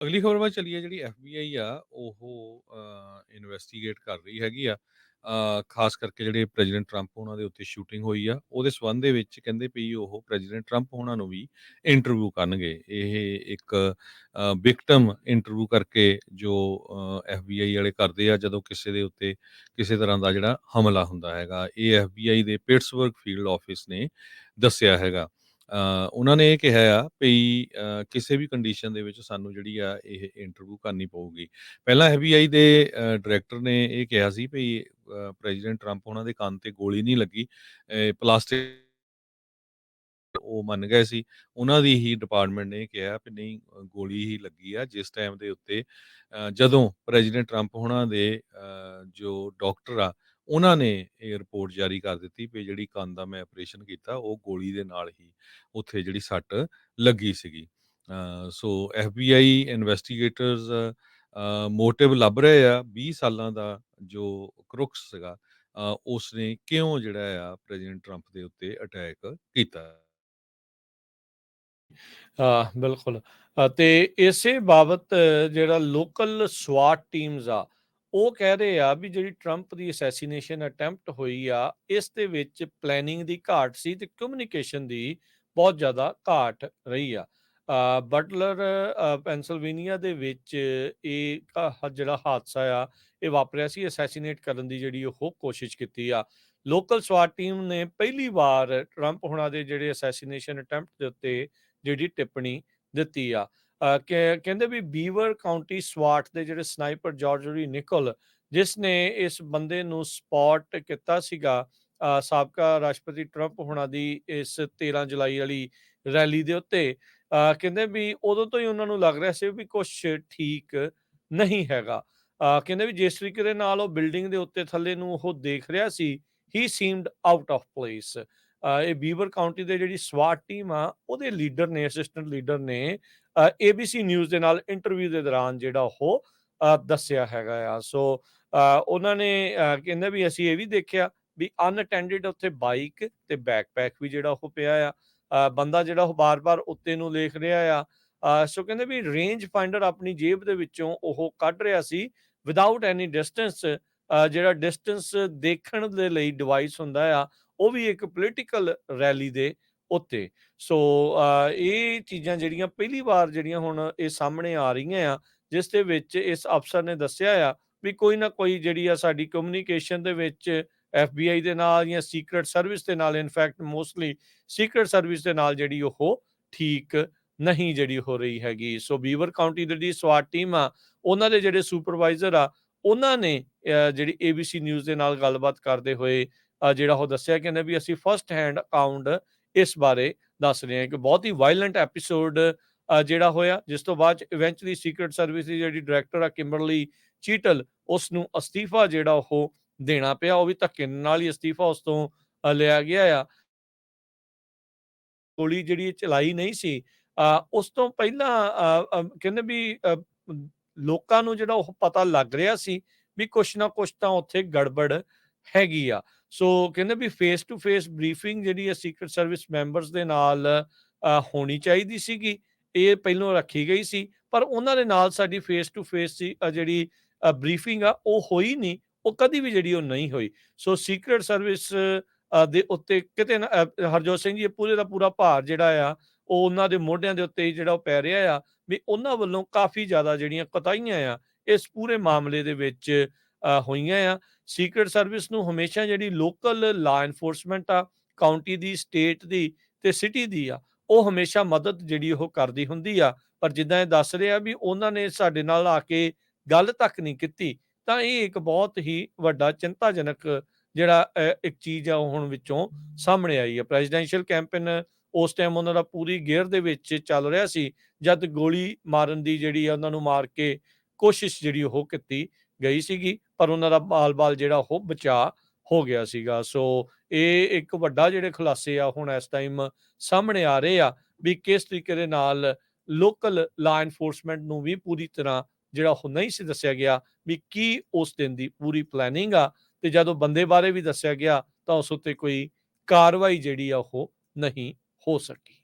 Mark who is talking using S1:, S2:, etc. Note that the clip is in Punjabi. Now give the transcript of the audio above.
S1: ਅਗਲੀ ਖਬਰ ਵੱਲ ਚੱਲੀਏ ਜਿਹੜੀ ਐਫਬੀਆਈ ਆ ਉਹ ਇਨਵੈਸਟੀਗੇਟ ਕਰ ਰਹੀ ਹੈਗੀ ਆ। ਅ, ਖਾਸ ਕਰਕੇ ਜਿਹੜੇ ਪ੍ਰੈਜ਼ੀਡੈਂਟ ਟਰੰਪ ਉਹਨਾਂ ਦੇ ਉੱਤੇ ਸ਼ੂਟਿੰਗ ਹੋਈ ਆ ਉਹਦੇ ਸਬੰਧ ਦੇ ਵਿੱਚ ਕਹਿੰਦੇ ਪਈ ਉਹ ਪ੍ਰੈਜ਼ੀਡੈਂਟ ਟਰੰਪ ਉਹਨਾਂ ਨੂੰ ਵੀ ਇੰਟਰਵਿਊ ਕਰਨਗੇ। ਇਹ ਇੱਕ ਵਿਕਟਮ ਇੰਟਰਵਿਊ ਕਰਕੇ ਜੋ ਐਫਬੀਆਈ ਵਾਲੇ ਕਰਦੇ ਆ ਜਦੋਂ ਕਿਸੇ ਦੇ ਉੱਤੇ ਕਿਸੇ ਤਰ੍ਹਾਂ ਦਾ ਜਿਹੜਾ ਹਮਲਾ ਹੁੰਦਾ ਹੈਗਾ। ਇਹ ਐਫਬੀਆਈ ਦੇ ਪਿਟਸਬਰਗ ਫੀਲਡ ਆਫਿਸ ਨੇ ਦੱਸਿਆ ਹੈਗਾ। ਉਹਨਾਂ ਨੇ ਇਹ ਕਿਹਾ ਆ ਵੀ ਕਿਸੇ ਵੀ ਕੰਡੀਸ਼ਨ ਦੇ ਵਿੱਚ ਸਾਨੂੰ ਜਿਹੜੀ ਆ ਇਹ ਇੰਟਰਵਿਊ ਕਰਨੀ ਪਊਗੀ। ਪਹਿਲਾਂ ਐਫਬੀਆਈ ਦੇ ਡਾਇਰੈਕਟਰ ਨੇ ਇਹ ਕਿਹਾ ਸੀ ਵੀ ਪ੍ਰੈਜ਼ੀਡੈਂਟ ਟਰੰਪ ਉਹਨਾਂ ਦੇ ਕੰਨ ਤੇ ਗੋਲੀ ਨਹੀਂ ਲੱਗੀ ਪਲਾਸਟਿਕ ਉਹ ਮੰਨ ਗਏ ਸੀ। ਉਹਨਾਂ ਦੀ ਹੀ ਡਿਪਾਰਟਮੈਂਟ ਨੇ ਕਿਹਾ ਕਿ ਨਹੀਂ ਗੋਲੀ ਹੀ ਲੱਗੀ ਆ ਜਿਸ ਟਾਈਮ ਦੇ ਉੱਤੇ ਜਦੋਂ ਪ੍ਰੈਜ਼ੀਡੈਂਟ ਟਰੰਪ ਉਹਨਾਂ ਦੇ ਜੋ ਡਾਕਟਰ ਆ ਉਹਨਾਂ ਨੇ ਇਹ ਰਿਪੋਰਟ ਜਾਰੀ ਕਰ ਦਿੱਤੀ ਵੀ ਜਿਹੜੀ ਕੰਨ ਦਾ ਮੈਂ ਆਪਰੇਸ਼ਨ ਕੀਤਾ ਉਹ ਗੋਲੀ ਦੇ ਨਾਲ ਹੀ ਉੱਥੇ ਜਿਹੜੀ ਸੱਟ ਲੱਗੀ ਸੀਗੀ। ਸੋ ਐਫਬੀਆਈ ਇਨਵੈਸਟੀਗੇਟਰਸ ਮੋਟਿਵ ਲੱਭ ਰਹੇ ਆ 20 ਸਾਲਾਂ ਦਾ ਜੋ ਕ੍ਰੁਕਸ ਸੀਗਾ ਅ, ਉਸਨੇ ਕਿਉਂ ਜਿਹੜਾ ਆ ਪ੍ਰੈਜ਼ੀਡੈਂਟ ਟਰੰਪ ਦੇ ਉੱਤੇ ਅਟੈਕ ਕੀਤਾ?
S2: ਹਾਂ ਬਿਲਕੁਲ। ਤੇ ਇਸੇ ਬਾਬਤ ਜਿਹੜਾ ਲੋਕਲ ਸਵਾਟ ਟੀਮਸ ਆ ਉਹ ਕਹਿ ਰਹੇ ਆ ਵੀ ਜਿਹੜੀ ਟਰੰਪ ਦੀ ਅਸੈਸੀਨੇਸ਼ਨ ਅਟੈਂਪਟ ਹੋਈ ਆ ਇਸ ਦੇ ਵਿੱਚ ਪਲੈਨਿੰਗ ਦੀ ਘਾਟ ਸੀ ਤੇ ਕਮਿਊਨੀਕੇਸ਼ਨ ਦੀ ਬਹੁਤ ਜ਼ਿਆਦਾ ਘਾਟ ਰਹੀ ਆ। ਬਟਲਰ ਅ, ਦੇ ਵਿੱਚ ਇਹ ਜਿਹੜਾ ਹਾਦਸਾ ਆ ਇਹ ਵਾਪਰਿਆ ਸੀ ਅਸੈਸੀਨੇਟ ਕਰਨ ਦੀ ਜਿਹੜੀ ਉਹ ਕੋਸ਼ਿਸ਼ ਕੀਤੀ ਆ। ਲੋਕਲ ਸਵਾਟ ਟੀਮ ਨੇ ਪਹਿਲੀ ਵਾਰ ਟਰੰਪ ਹੁਣਾਂ ਦੇ ਜਿਹੜੇ ਅਸੈਸੀਨੇਸ਼ਨ ਅਟੈਂਪਟ ਦੇ ਉੱਤੇ ਜਿਹੜੀ ਟਿੱਪਣੀ ਦਿੱਤੀ ਆ। ਕਹਿੰਦੇ ਵੀ ਬੀਵਰ ਕਾਉਂਟੀ ਸਵਾਟ ਦੇ ਜਿਹੜੇ ਸਨਾਈਪਰ ਜਾਰਜਰੀ ਨਿਕਲ, ਜਿਸ ਨੇ ਇਸ ਬੰਦੇ ਨੂੰ ਸਪੌਟ ਕੀਤਾ ਸੀਗਾ ਸਾਬਕਾ ਰਾਸ਼ਟਰਪਤੀ ਟਰੰਪ ਹੁਣਾਂ ਦੀ ਇਸ 13 ਜੁਲਾਈ ਵਾਲੀ ਰੈਲੀ ਦੇ ਉੱਤੇ ਕਹਿੰਦੇ ਵੀ ਉਦੋਂ ਤੋਂ ਹੀ ਉਹਨਾਂ ਨੂੰ ਲੱਗ ਰਿਹਾ ਸੀ ਵੀ ਕੁਝ ਠੀਕ ਨਹੀਂ ਹੈਗਾ। ਕਹਿੰਦੇ ਵੀ ਜਿਸ ਤਰੀਕੇ ਦੇ ਨਾਲ ਉਹ ਬਿਲਡਿੰਗ ਦੇ ਉੱਤੇ ਥੱਲੇ ਨੂੰ ਉਹ ਦੇਖ ਰਿਹਾ ਸੀ he seemed out of place ਇਹ ਬੀਵਰ ਕਾਉਂਟੀ ਦੇ ਜਿਹੜੀ ਸਵਾਟ ਟੀਮ ਆ ਉਹਦੇ ਲੀਡਰ ਨੇ ਅਸਿਸਟੈਂਟ ਲੀਡਰ ਨੇ ABC ਨਿਊਜ਼ ਦੇ ਨਾਲ ਇੰਟਰਵਿਊ ਦੇ ਦੌਰਾਨ ਜਿਹੜਾ ਉਹ ਦੱਸਿਆ ਹੈਗਾ ਆ। ਸੋ ਉਹਨਾਂ ਨੇ ਅ, ਕਹਿੰਦੇ ਵੀ ਅਸੀਂ ਇਹ ਵੀ ਦੇਖਿਆ ਵੀ ਅਨਅਟੈਂਡਡ ਉੱਥੇ ਬਾਈਕ ਤੇ ਬੈਕਪੈਕ ਵੀ ਜਿਹੜਾ ਉਹ ਪਿਆ ਆ। ਬੰਦਾ ਜਿਹੜਾ ਉਹ ਬਾਰ-ਬਾਰ ਉੱਤੇ ਨੂੰ ਦੇਖ ਰਿਹਾ ਆ। ਸੋ ਕਹਿੰਦੇ ਵੀ ਰੇਂਜ ਫਾਈਂਡਰ ਆਪਣੀ ਜੇਬ ਦੇ ਵਿੱਚੋਂ ਉਹ ਕੱਢ ਰਿਹਾ ਸੀ ਵਿਦਆਊਟ ਐਨੀ ਡਿਸਟੈਂਸ ਜਿਹੜਾ ਡਿਸਟੈਂਸ ਦੇਖਣ ਦੇ ਲਈ ਡਿਵਾਈਸ ਹੁੰਦਾ ਆ, ਉਹ ਵੀ ਇੱਕ ਪੋਲੀਟੀਕਲ ਰੈਲੀ ਦੇ ਉੱਤੇ। ਸੋ ਇਹ ਚੀਜ਼ਾਂ ਜਿਹੜੀਆਂ ਪਹਿਲੀ ਵਾਰ ਜਿਹੜੀਆਂ ਹੁਣ ਇਹ ਸਾਹਮਣੇ ਆ ਰਹੀਆਂ ਆ, ਜਿਸ ਦੇ ਵਿੱਚ ਇਸ ਅਫਸਰ ਨੇ ਦੱਸਿਆ ਆ ਵੀ ਕੋਈ ਨਾ ਕੋਈ ਜਿਹੜੀ ਆ ਸਾਡੀ ਕਮਿਊਨੀਕੇਸ਼ਨ ਦੇ ਵਿੱਚ FBI ਦੇ ਨਾਲ ਜਾਂ ਸੀਕ੍ਰੀਟ ਸਰਵਿਸ ਦੇ ਨਾਲ ਇਨਫੈਕਟ ਮੋਸਟਲੀ ਸੀਕ੍ਰੀਟ ਸਰਵਿਸ ਦੇ ਨਾਲ ਜਿਹੜੀ ਉਹ ਠੀਕ ਨਹੀਂ ਜਿਹੜੀ ਹੋ ਰਹੀ ਹੈਗੀ। ਸੋ ਬੀਵਰ ਕਾਉਂਟੀ ਦੀ ਜਿਹੜੀ ਸਵਾਟ ਟੀਮ ਆ, ਉਹਨਾਂ ਦੇ ਜਿਹੜੇ ਸੁਪਰਵਾਈਜ਼ਰ ਆ ਉਹਨਾਂ ਨੇ ਅ, ਜਿਹੜੀ ABC ਨਿਊਜ਼ ਦੇ ਨਾਲ ਗੱਲਬਾਤ ਕਰਦੇ ਹੋਏ ਜਿਹੜਾ ਉਹ ਦੱਸਿਆ ਕਹਿੰਦੇ ਵੀ ਅਸੀਂ ਫਰਸਟ ਹੈਂਡ ਅਕਾਊਂਟ ਇਸ ਬਾਰੇ ਦੱਸ ਰਹੇ ਹਾਂ ਕਿ ਬਹੁਤ ਹੀ ਵਾਇਲੈਂਟ ਐਪੀਸੋਡ ਜਿਹੜਾ ਹੋਇਆ ਜਿਸ ਤੋਂ ਬਾਅਦ ਇਵੈਂਚੁਅਲੀ ਸੀਕ੍ਰੀਟ ਸਰਵਿਸ ਦੀ ਜਿਹੜੀ ਡਾਇਰੈਕਟਰ ਆ ਕਿੰਬਰਲੀ ਚੀਟਲ ਉਸ ਨੂੰ ਅਸਤੀਫਾ ਜਿਹੜਾ ਉਹ ਦੇਣਾ ਪਿਆ ਉਹ ਵੀ ਧੱਕੇ ਨਾਲ ਹੀ ਅਸਤੀਫਾ ਉਸ ਤੋਂ ਲਿਆ ਗਿਆ ਆ। ਗੋਲੀ ਜਿਹੜੀ ਚਲਾਈ ਨਹੀਂ ਸੀ ਅ, ਉਸ ਤੋਂ ਪਹਿਲਾਂ ਅ, ਕਹਿੰਦੇ ਵੀ ਅ, ਲੋਕਾਂ ਨੂੰ ਜਿਹੜਾ ਉਹ ਪਤਾ ਲੱਗ ਰਿਹਾ ਸੀ ਵੀ ਕੁਛ ਨਾ ਕੁਛ ਤਾਂ ਉੱਥੇ ਗੜਬੜ ਹੈਗੀ ਆ। ਸੋ ਕਹਿੰਦੇ ਵੀ ਫੇਸ ਟੂ ਫੇਸ ਬਰੀਫਿੰਗ ਜਿਹੜੀ ਹੈ ਸੀਕ੍ਰੀਟ ਸਰਵਿਸ ਮੈਂਬਰਸ ਦੇ ਨਾਲ ਹੋਣੀ ਚਾਹੀਦੀ ਸੀਗੀ। ਇਹ ਪਹਿਲਾਂ ਰੱਖੀ ਗਈ ਸੀ, ਪਰ ਉਹਨਾਂ ਦੇ ਨਾਲ ਸਾਡੀ ਫੇਸ ਟੂ ਫੇਸ ਜਿਹੜੀ ਬਰੀਫਿੰਗ ਆ, ਉਹ ਹੋਈ ਨਹੀਂ। ਉਹ ਕਦੀ ਵੀ ਜਿਹੜੀ ਉਹ ਨਹੀਂ ਹੋਈ। ਸੋ ਸੀਕ੍ਰੀਟ ਸਰਵਿਸ ਦੇ ਉੱਤੇ ਕਿਤੇ ਨਾ ਹਰਜੋਤ ਸਿੰਘ ਜੀ, ਇਹ ਪੂਰੇ ਦਾ ਪੂਰਾ ਭਾਰ ਜਿਹੜਾ ਆ ਉਹ ਉਹਨਾਂ ਦੇ ਮੋਢਿਆਂ ਦੇ ਉੱਤੇ ਜਿਹੜਾ ਉਹ ਪੈ ਰਿਹਾ ਆ, ਵੀ ਉਹਨਾਂ ਵੱਲੋਂ ਕਾਫੀ ਜ਼ਿਆਦਾ ਜਿਹੜੀਆਂ ਕਤਾਈਆਂ ਆ, ਇਸ ਪੂਰੇ ਮਾਮਲੇ ਦੇ ਵਿੱਚ ਹੋਈਆਂ ਆ। ਸੀਕ੍ਰੀਟ ਸਰਵਿਸ ਨੂੰ ਹਮੇਸ਼ਾ ਜਿਹੜੀ ਲੋਕਲ ਲਾ ਐਨਫੋਰਸਮੈਂਟ ਆ ਕਾਉਂਟੀ ਦੀ ਸਟੇਟ ਦੀ ਤੇ ਸਿਟੀ ਦੀ ਆ, ਉਹ ਹਮੇਸ਼ਾ ਮਦਦ ਜਿਹੜੀ ਉਹ ਕਰਦੀ ਹੁੰਦੀ ਆ। ਪਰ ਜਿੱਦਾਂ ਇਹ ਦੱਸ ਰਿਹਾ ਵੀ ਉਹਨਾਂ ਨੇ ਸਾਡੇ ਨਾਲ ਆ ਕੇ ਗੱਲ ਤੱਕ ਨਹੀਂ ਕੀਤੀ, ਤਾਂ ਇਹ ਇੱਕ ਬਹੁਤ ਹੀ ਵੱਡਾ ਚਿੰਤਾਜਨਕ ਜਿਹੜਾ ਇੱਕ ਚੀਜ਼ ਆ ਉਹ ਹੁਣ ਵਿੱਚੋਂ ਸਾਹਮਣੇ ਆਈ ਹੈ ਪ੍ਰੈਜ਼ੀਡੈਂਸ਼ੀਅਲ ਕੈਂਪੇਨ ਉਸ ਟਾਈਮ ਉਹਨਾਂ ਦਾ ਪੂਰੀ ਗੇਅਰ ਦੇ ਵਿੱਚ ਚੱਲ ਰਿਹਾ ਸੀ, ਜਦ ਗੋਲੀ ਮਾਰਨ ਦੀ ਜਿਹੜੀ ਆ ਉਹਨਾਂ ਨੂੰ ਮਾਰ ਕੇ ਕੋਸ਼ਿਸ਼ ਜਿਹੜੀ ਉਹ ਕੀਤੀ ਗਈ ਸੀਗੀ, ਪਰ ਉਹਨਾਂ ਦਾ ਬਾਲ-ਬਾਲ ਜਿਹੜਾ ਉਹ ਬਚਾ ਹੋ ਗਿਆ ਸੀਗਾ। ਸੋ ਇਹ ਇੱਕ ਵੱਡਾ ਜਿਹੜੇ ਖੁਲਾਸੇ ਆ ਹੁਣ ਇਸ ਟਾਈਮ ਸਾਹਮਣੇ ਆ ਰਹੇ ਆ ਵੀ ਕਿਸ ਤਰੀਕੇ ਦੇ ਨਾਲ ਲੋਕਲ ਲਾ ਐਨਫੋਰਸਮੈਂਟ ਨੂੰ ਵੀ ਪੂਰੀ ਤਰ੍ਹਾਂ ਜਿਹੜਾ ਉਹ ਨਹੀਂ ਸੀ ਦੱਸਿਆ ਗਿਆ ਵੀ ਕੀ ਉਸ ਦਿਨ ਦੀ ਪੂਰੀ ਪਲੈਨਿੰਗ ਆ ਤੇ ਜਦੋਂ ਬੰਦੇ ਬਾਰੇ ਵੀ ਦੱਸਿਆ ਗਿਆ ਤਾਂ ਉਸ ਉੱਤੇ ਕੋਈ ਕਾਰਵਾਈ ਜਿਹੜੀ ਆ ਉਹ ਨਹੀਂ ਹੋ ਸਕੇ।